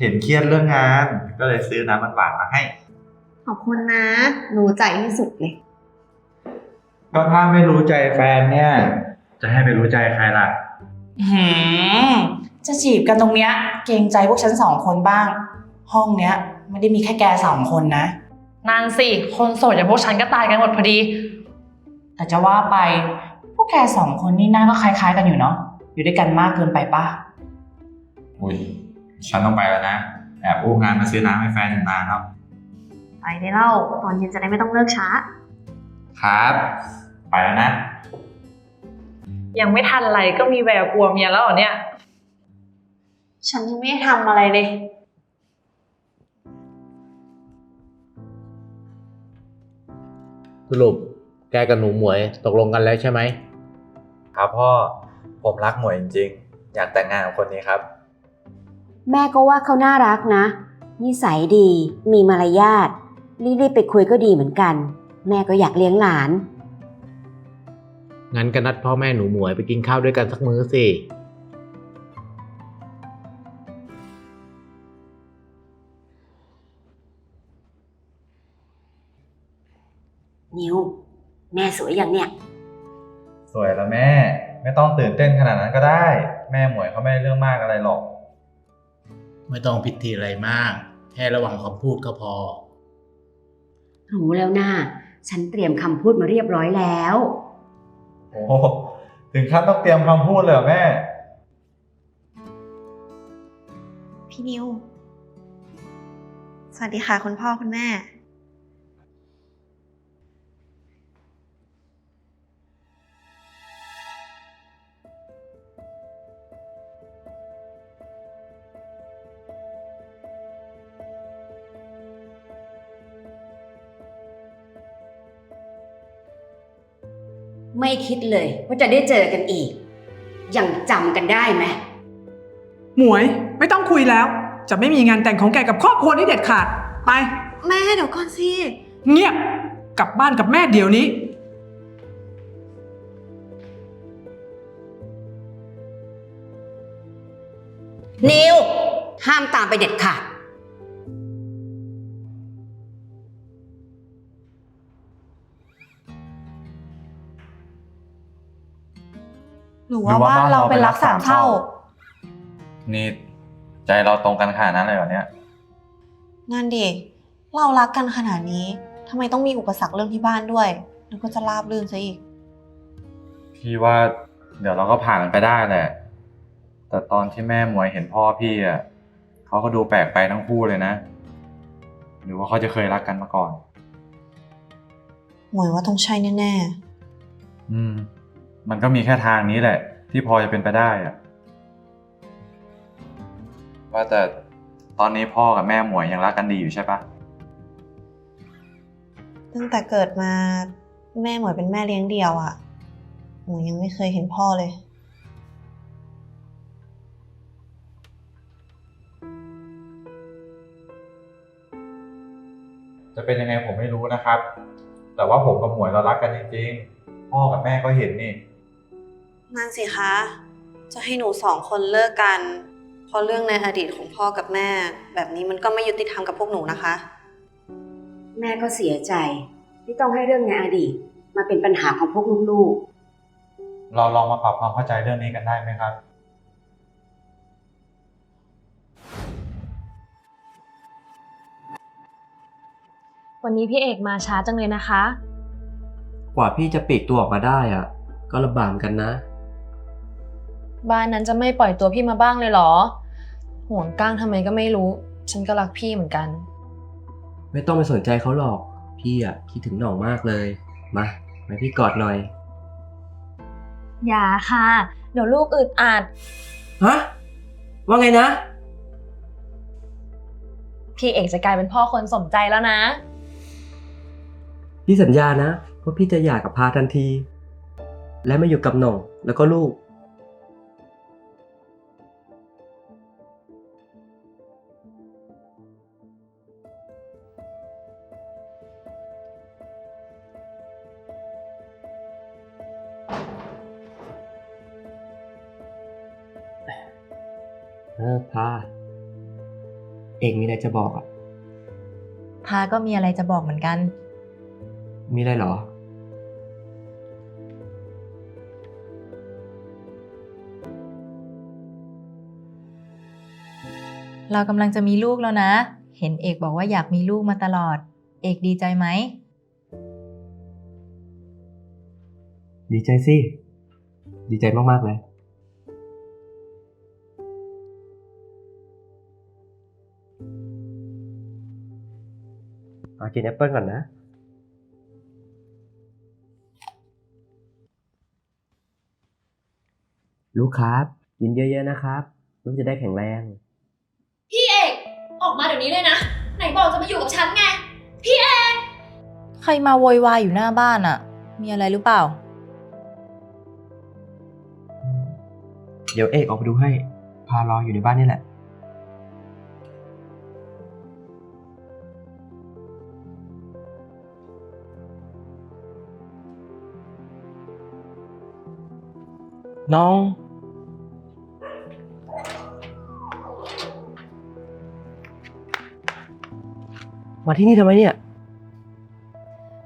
เห็นเครียดเรื่องงาน ก็เลยซื้อน้ำหวานๆมาให้ ขอบคุณนะ หนูใจที่สุดเลย ก็ถ้าไม่รู้ใจแฟนเนี่ย จะให้ไปรู้ใจใครล่ะ หืมจะจีบกันตรงเนี้ย เกรงใจพวกฉันสองคนบ้าง ห้องเนี้ยไม่ได้มีแค่แกสองคนนะนั่นสิ คนโสดอย่างพวกฉันก็ตายกันหมดพอดี แต่จะว่าไป พวกแกสองคนนี่หน้าก็คล้ายๆกันอยู่เนาะอยู่ด้วยกันมากเกินไปปะ อุ้ย ฉันต้องไปแล้วนะ แอบอู้งานมาซื้อน้ำให้แฟนถึงนานแล้วไปได้เล่า ตอนเย็นจะได้ไม่ต้องเลิกช้า ครับ ไปแล้วนะ ยังไม่ทันอะไรก็มีแววกลัวเมียแล้วเหรอเนี่ย ฉันยังไม่ได้ทำอะไรเลย สรุปแกกับหนูหมวยตกลงกันแล้วใช่ไหม ครับพ่อ ผมรักหมวยจริงๆ อยากแต่งงานกับคนนี้ครับ แม่ก็ว่าเขาน่ารักนะ นิสัยดี มีมารยาท รีบๆไปคุยก็ดีเหมือนกัน แม่ก็อยากเลี้ยงหลาน งั้นก็นัดพ่อแม่หนูหมวยไปกินข้าวด้วยกันสักมื้อสิ นิว แม่สวยอย่างเนี้ยสวยแล้วแม่ ไม่ต้องตื่นเต้นขนาดนั้นก็ได้ แม่หมวยเขาไม่ได้เรื่องมากอะไรหรอก ไม่ต้องพิธีอะไรมาก แค่ระวังคำพูดก็พอ รู้แล้วนะฉันเตรียมคำพูดมาเรียบร้อยแล้ว โอ้โหถึงขั้นต้องเตรียมคำพูดเลยเหรอแม่ พี่นิว สวัสดีค่ะคุณพ่อคุณแม่ ไม่คิดเลยว่าจะได้เจอกันอีก ยังจำกันได้ไหม หมวยไม่ต้องคุยแล้ว จะไม่มีงานแต่งของแกกับครอบครัวนี้เด็ดขาด ไป แม่เดี๋ยวก่อนสิ เงียบกลับบ้านกับแม่เดี๋ยวนี้ นิว ห้ามตามไปเด็ดขาด หนูว่าบ้านเราเป็นรักสามเท่า นี่ใจเราตรงกันขนาดนั้นเลยเหรอเนี่ยนั่นดิเรารักกันขนาดนี้ทำไมต้องมีอุปสรรคเรื่องที่บ้านด้วยนึกว่าจะราบรื่นซะอีก พี่ว่าเดี๋ยวเราก็ผ่านมันไปได้แหละ แต่ตอนที่แม่หมวยเห็นพ่อพี่อะเขาก็ดูแปลกไปทั้งคู่เลยนะ หรือว่าเขาจะเคยรักกันมาก่อน หมวยว่าต้องใช่แน่อืม มันก็มีแค่ทางนี้แหละ ที่พอจะเป็นไปได้อะว่าแต่ตอนนี้พ่อกับแม่หมวยยังรักกันดีอยู่ใช่ปะๆตั้งแต่เกิดมาแม่หมวยเป็นแม่เลี้ยงเดี่ยวอะ่ะ หมวยยังไม่เคยเห็นพ่อเลย จะเป็นยังไงผมไม่รู้นะครับ แต่ว่าผมกับหมวยเรารักกันจริงๆ พ่อกับแม่ก็เห็นนี่ นั่นสิคะ จะให้หนูสองคนเลิกกัน เพราะเรื่องในอดีตของพ่อกับแม่ แบบนี้มันก็ไม่ยุติธรรมกับพวกหนูนะคะ แม่ก็เสียใจที่ต้องให้เรื่องในอดีตมาเป็นปัญหาของพวกลูกเราลองมาปรับความเข้าใจเรื่องนี้กันได้ไหมครับ วันนี้พี่เอกมาช้าจังเลยนะคะ กว่าพี่จะปลีกตัวออกมาได้อะก็ลำบากเหมือนกันนะ บ้านนั้นจะไม่ปล่อยตัวพี่มาบ้างเลยเหรอห่วงก้างทำไมก็ไม่รู้ ฉันก็รักพี่เหมือนกัน ไม่ต้องไปสนใจเขาหรอก พี่อะคิดถึงหน่องมากเลย มามาพี่กอดหน่อย อย่าค่ะ เดี๋ยวลูกอึดอัด ฮะ ว่าไงนะ พี่เอกจะกลายเป็นพ่อคนสมใจแล้วนะ พี่สัญญานะว่าพี่จะหย่ากับพาทันที และมาอยู่กับหน่องแล้วก็ลูก เออพาเอกมีอะไรจะบอกอะ พาก็มีอะไรจะบอกเหมือนกัน มีอะไรเหรอ เรากำลังจะมีลูกแล้วนะ เห็นเอกบอกว่าอยากมีลูกมาตลอด เอกดีใจไหม ดีใจสิ ดีใจมากๆเลย กินแอปเปิลก่อนนะ ลูกครับ กินเยอะๆนะครับ ลูกจะได้แข็งแรง พี่เอก ออกมาเดี๋ยวนี้เลยนะ ไหนบอกจะมาอยู่กับฉันไง พี่เอก ใครมาโวยวายอยู่หน้าบ้านอะมีอะไรหรือเปล่า เดี๋ยวเอกออกไปดูให้ พารออยู่ในบ้านนี่แหละ น้อง มาที่นี่ทำไมเนี่ย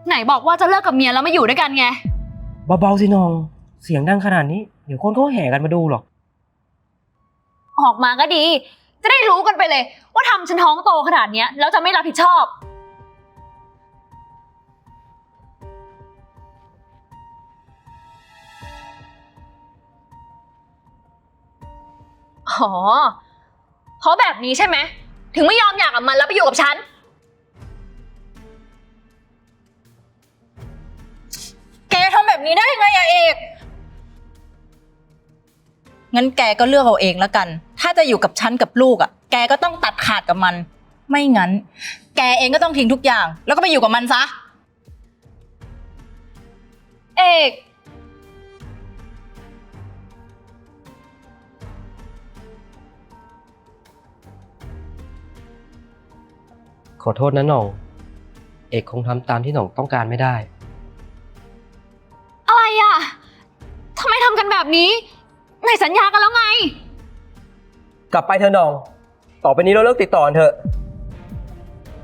ไหนบอกว่าจะเลิกกับเมียแล้วมาอยู่ด้วยกันไง เบาๆสิน้อง เสียงดังขนาดนี้ เดี๋ยวคนเขาแห่กันมาดูหรอก ออกมาก็ดี จะได้รู้กันไปเลย ว่าทำฉันท้องโตขนาดเนี้ยแล้วจะไม่รับผิดชอบ อ๋อ เพราะแบบนี้ใช่ไหม ถึงไม่ยอมอยากกับมันแล้วไปอยู่กับฉัน แกทำแบบนี้ได้ยังไงอะเอก งั้นแกก็เลือกเอาเองแล้วกัน ถ้าจะอยู่กับฉันกับลูกอะแกก็ต้องตัดขาดกับมัน ไม่งั้น แกเองก็ต้องทิ้งทุกอย่าง แล้วก็ไปอยู่กับมันซะ เอก ขอโทษนะหน่อง เอกคงทำตามที่หน่องต้องการไม่ได้ อะไรอะทำไมทำกันแบบนี้ไหนสัญญากันแล้วไง กลับไปเถอะหน่อง ต่อไปนี้เราเลิกติดต่อกันเถอะ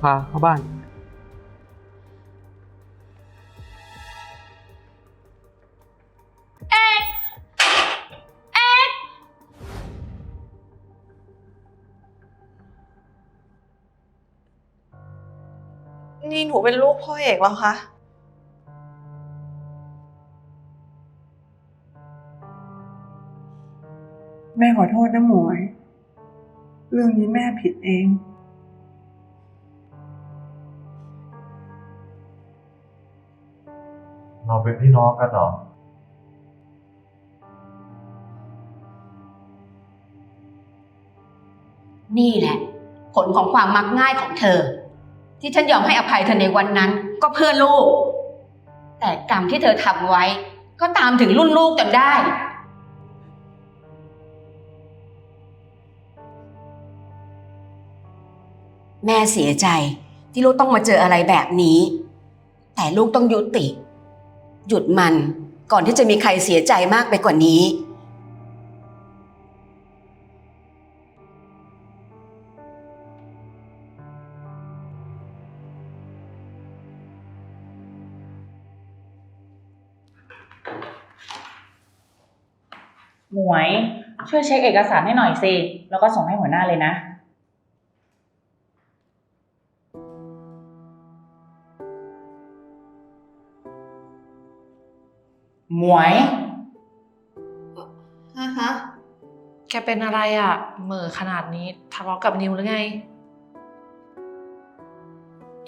พาเข้าบ้านนี่ เป็นลูกพ่อเอกแล้วคะแม่ขอโทษนะหมวย เรื่องนี้แม่ผิดเอง เราเป็นพี่น้องกันเหรอ นี่แหละ ผลของความมักง่ายของเธอ ที่ฉันยอมให้อภัยเธอในวันนั้น ก็เพื่อลูก แต่กรรมที่เธอทำไว้ ก็ตามถึงรุ่นลูกจนได้ แม่เสียใจที่ลูกต้องมาเจออะไรแบบนี้ แต่ลูกต้องยุติ หยุดมันก่อนที่จะมีใครเสียใจมากไปกว่านี้ หมวย ช่วยเช็คเอกสารให้หน่อยสิ แล้วก็ส่งให้หัวหน้าเลยนะ หมวย ฮะฮะแกเป็นอะไรอะ่ะ เหม่อขนาดนี้ทะเลาะกับนิวหรือไง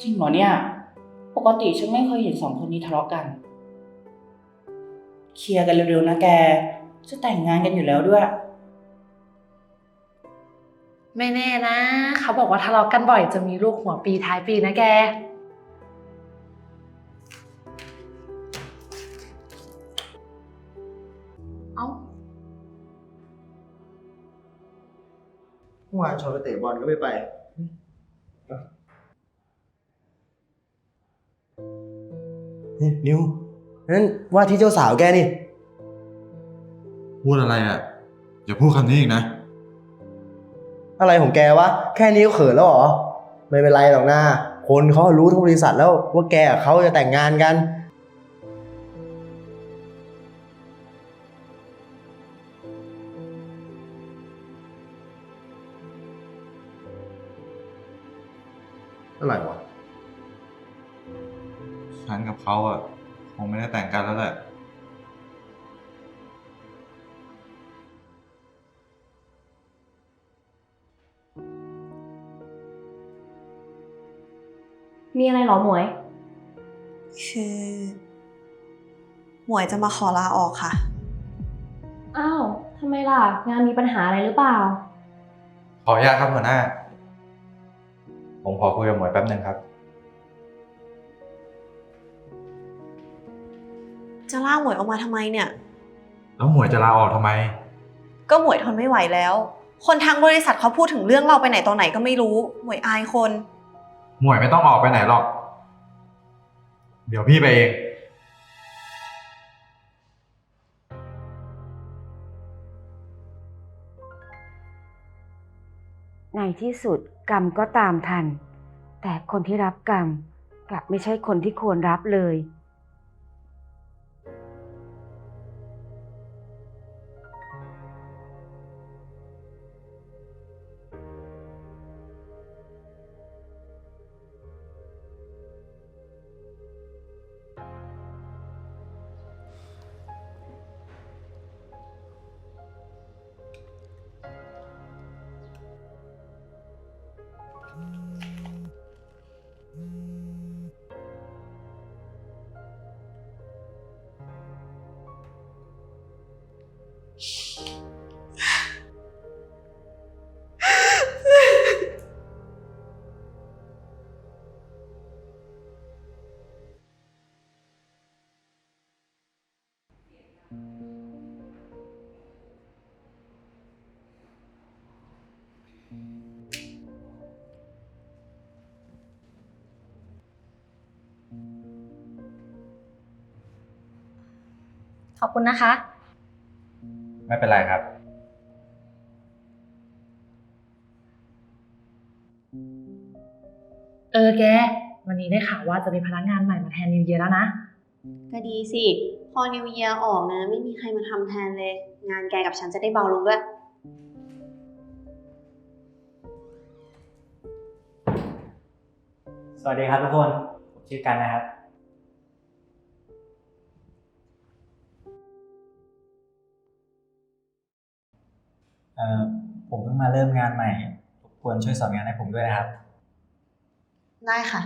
จริงเหรอเนี่ย ปกติฉันไม่เคยเห็นสองคนนี้ทะเลาะกัน เคลียร์กันเร็วๆนะแก จะแต่งงานกันอยู่แล้วด้วย ไม่แน่นะ เขาบอกว่าทะเลาะกันบ่อยจะมีลูกหัวปีท้ายปีนะแก เอ้า เมื่อวานชวนไปเตะบอลก็ไม่ไป นี่นิวนั่นว่าที่เจ้าสาวแกนี่ พูดอะไรอะอย่าพูดคำนี้อีกนะ อะไรของแกวะ แค่นี้ก็เขินแล้วเหรอ ไม่เป็นไรหรอกนะคนเขารู้ทั้งบริษัทแล้วว่าแกกับเขาจะแต่งงานกัน อะไรวะ ฉันกับเขาอะ คงไม่ได้แต่งกันแล้วแหละ มีอะไรเหรอหมวย คือ หมวยจะมาขอลาออกค่ะ อ้าวทำไมล่ะ งานมีปัญหาอะไรหรือเปล่า ขออนุญาตครับหัวหน้า ผมขอคุยกับหมวยแป๊บหนึ่งครับ จะล่ากหมวยออกมาทำไมเนี่ย แล้วหมวยจะลาออกทำไม ก็หมวยทนไม่ไหวแล้ว คนทางบริษัทเขาพูดถึงเรื่องเราไปไหนตอนไหนก็ไม่รู้ หมวยอายคน หมวยไม่ต้องออกไปไหนหรอก เดี๋ยวพี่ไปเอง ในที่สุดกรรมก็ตามทัน แต่คนที่รับกรรม กลับไม่ใช่คนที่ควรรับเลย ขอบคุณนะคะ ไม่เป็นไรครับ เออแก วันนี้ได้ข่าวว่าจะมีพนักงานใหม่มาแทนนิวเยียแล้วนะ ก็ดีสิ พอนิวเยียออกนะ ไม่มีใครมาทำแทนเลย งานแกกับฉันจะได้เบาลงด้วย สวัสดีครับทุกคน ผมชื่อกันนะครับ ผมเพิ่งมาเริ่มงานใหม่รบกวนช่วยสอนงานให้ผมด้วยนะครับ ได้ค่ะ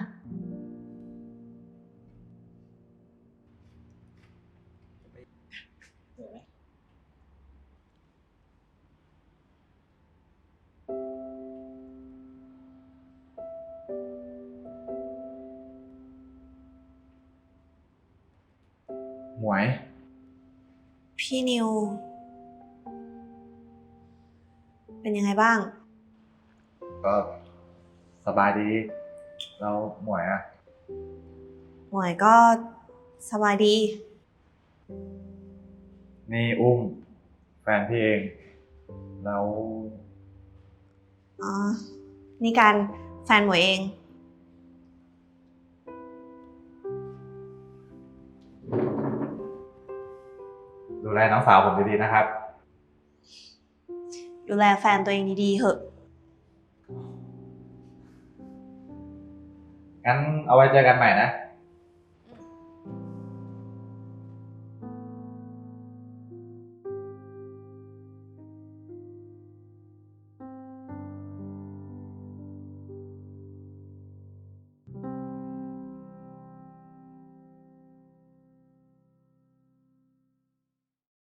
หมวย พี่นิว ยังไงบ้าง ก็สบายดี แล้วหมวยอะหมวยก็สบายดี นี่อุ้ม แฟนพี่เอง แล้วอ๋อ นี่การแฟนหมวยเอง ดูแลน้องสาวผมดีๆนะครับ ดูแลแฟนตัวเองดีๆเถอะ งั้นเอาไว้เจอกันใหม่นะ